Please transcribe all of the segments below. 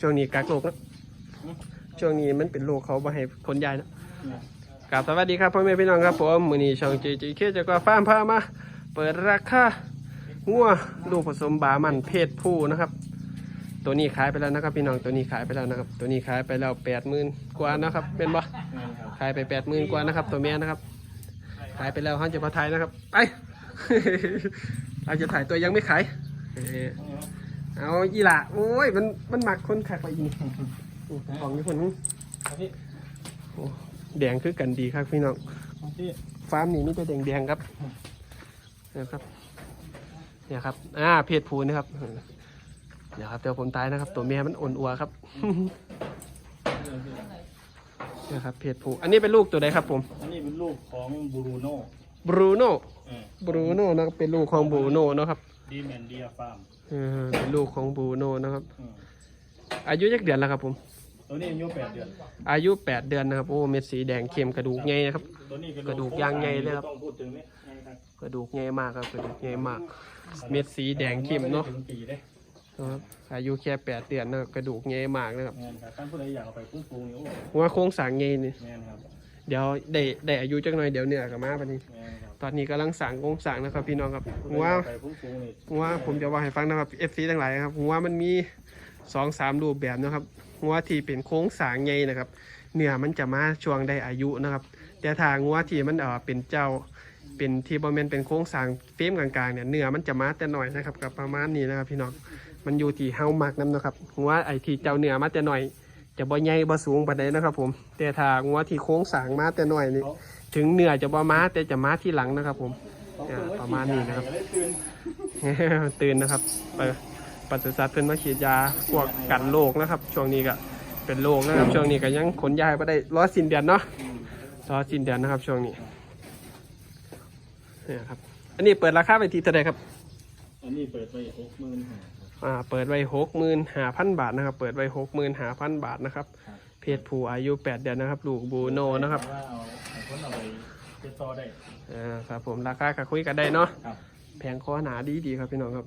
ช่วงนี้กักโรคเนาะช่วงนี้มันเป็นโรคเขาบ่ให้คนย้ายเนาะกราบสวัสดีครับพ่อแม่พี่น้องครับผมมื้อนี้ช่อง JJK จะก็ฟาร์มพามา เปิดราคางัวลูกผสมบามันเพศผู้นะครับ ตัวนี้ขายไปแล้วนะครับ พี่น้องตัวนี้ขายไปแล้วนะครับ ตัวนี้ขายไปแล้วแปดหมื่นกว่านะครับเป็นบ่ขายไปแปดหมื่นกว่านะครับ ตัวแม่นะครับ ขายไปแล้วเขาจะมาถ่ายนะครับ ไป เราจะถ่ายตัวยังไม่ขายเออ เอาอีหละโอ้ยมันมันหมักคนขายไปอีนี่โอ้ของนี่คนนึงพี่โอ้แดงคือกันดีครับพี่น้องพี่ฟาร์มนี้มีแต่แดงๆครับเนี่ยครับเนี่ยครับอ่าเพศผู้นะครับเนี่ยครับเดี๋ยวผมตายนะครับ ตัวเมียมันอ่อนอัวครับเนี่ยครับเพศผู้อันนี้เป็นลูกตัวใดครับผม อันนี้เป็นลูกของบูรูโน่บรูโน่เออบรูโน่นะครับเป็นลูกของบรูโน่นะครับ ดีแมนเดียฟาร์มเออเป็นลูกของบรูโน่นะครับ อืมอายุยักเดือนแล้วครับผม ตัวนี้อายุแปดเดือน อายุแปดเดือนนะครับ โอ้เม็ดสีแดงเข้มกระดูกใหญ่นะครับ ตัวนี้กระดูกยางใหญ่เลยครับ ต้องพูดถึงนี่ใหญ่ครับกระดูกใหญ่มากครับกระดูกใหญ่มาก เม็ดสีแดงเข้มเนาะถึงปีเด้นะครับอายุแค่แปดเดือนนะครับกระดูกใหญ่มากนะครับแมนครับท่านผู้ใดอยากเอาไปฟุ้งฟูนี่โอ้หัวโค้งสร้างใหญ่นี่แมนครับ เดี๋ยวได้ได้อายุจักหน่อยเดี๋ยวเนี่ยกับมาปะนี้ แมนครับตอนนี้กำลังสั่งโค้งสร้างนะครับพี่น้องครับผู้หัวใดอยากไปฟุ้งฟูนี่หัวผมจะว่าให้ฟังนะครับเอฟซีทั้งหลายนะครับหัวมันมีสองสามรูปแบบนะครับหัวที่เป็นโค้งสร้างใหญ่นะครับเนื้อมันจะมาช่วงได้อายุนะครับ แต่ถ้าหัวที่มันเออเป็นเจ้าเป็นที่บริเวณเป็นโค้งสร้างเฟรมกลางๆเนี่ยเนื้อมันจะมาแต่หน่อยนะครับกับประมาณนี้นะครับพี่น้องมันอยู่ที่เฮามักน้ำนะครับหัวไอที่เจ้าเนื้อมาแต่หน่อย จะบ่ใหญ่บ่สูงปานใดนะครับ ผม แต่ถ้าหัวที่โค้งสร้างมาแต่หน่อยนี่ถึงเนื้อจะบ่มาแต่จะมาที่หลังนะครับ ผมเขาอ่าเพิ่งว่ประมาณนี้นะครับฉีดยาอย่าได้ตื่นตื่นนะครับเปิดปศุสัตว์เป็นมาฉีดยาพวกกันโรคนะครับ ช่วงนี้ก็เป็นโรคนะครับ ช่วงนี้ก็ยังขนย้ายไปได้ร้อยสินเดือนเนาะร้อยสินเดือนนะครับ ช่วงนี้เนี่ยครับ อันนี้เปิดราคาไปที่เท่าไหร่ครับ อันนี้เปิดไปหกหมื่นห้า อ่าเปิดไว้หกหมื่นห้าพันบาทนะครับ เปิดไว้หกหมื่นห้าพันบาทนะครับ เพศผู้อายุแปดเดือนนะครับ ลูกบูโนนะครับว่าเอาเอาคนเอาไปเจ็ดต่อได้ อ่าครับผมราคาก็คุยกันได้เนาะครับ แผงคอหนาดีดีๆครับพี่น้องครับ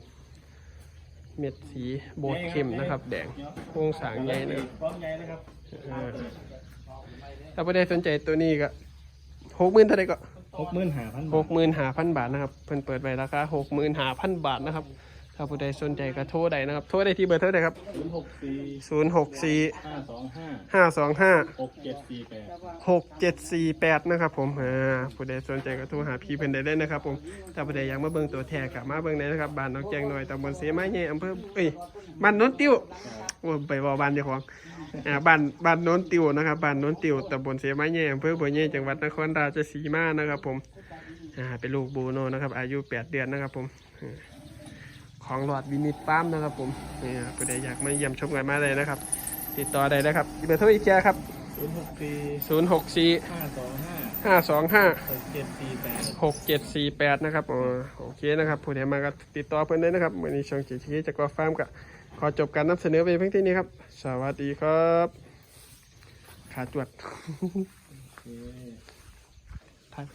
เม็ดสีโบดเข้มนะครับ แดงโครงสร้างใหญ่นะครับ พร้อมใหญ่นะครับเออถ้าไม่ได้สนใจตัวนี้ก็หกหมื่นเท่าไหรก็หกหมื่นห้าพันหกหมื่นห้าพันบาทนะครับ เพิ่นเปิดไปราคาหกหมื่นห้าพันบาทนะครับ ถ้าผู้ใดสนใจก็โทรได้นะครับ โทรได้ที่เบอร์เท่าไหร่ครับ ศูนย์หกสี่ศูนย์หกสี่ห้าสองห้าห้าสองห้าหกเจ็ดสี่แปดหกเจ็ดสี่แปดนะครับผมอ่าผู้ใดสนใจก็โทรหาพี่เพิ่นได้เลยนะครับผมถ้าผู้ใดอยากมาเบิ่งตัวแทนกับมาเบิ่งได้นะครับบ้านน้องแจงหน่อยตำบลเสมาเย่อำเภอเอ้ยบ้านโนนติ้วโอ้ยไปบอกบ้านเจ้าของอ่าบ้านบ้านโนนติ้วนะครับบ้านโนนติ้วตำบลเสมาเย่อำเภอบัวเย่จังหวัดนครราชสีมานะครับผมอ่าเป็นลูกบูโนนะครับอายุแปดเดือนนะครับผมอ่า ของหลอดวินิตฟาร์มนะครับผมนี่ผู้ใดอยากมาเยี่ยมชมกันมาเลยนะครับ ติดต่อได้นะครับเบอร์โทรอีกแค่ครับศูนย์หกสี่ศูนย์หกสี่ห้าสองห้าห้าสองห้าหกเจ็ดสี่แปดหกเจ็ดสี่แปดนะครับอ๋อโอเคนะครับผู้ใดมาก็ติดต่อเพิ่นได้นะครับวันนี้ช่องจีทีจะก็ฟาร์มกับขอจบการนำเสนอไปเพียงเท่านี้ครับ สวัสดีครับ ขาจวดถ่าย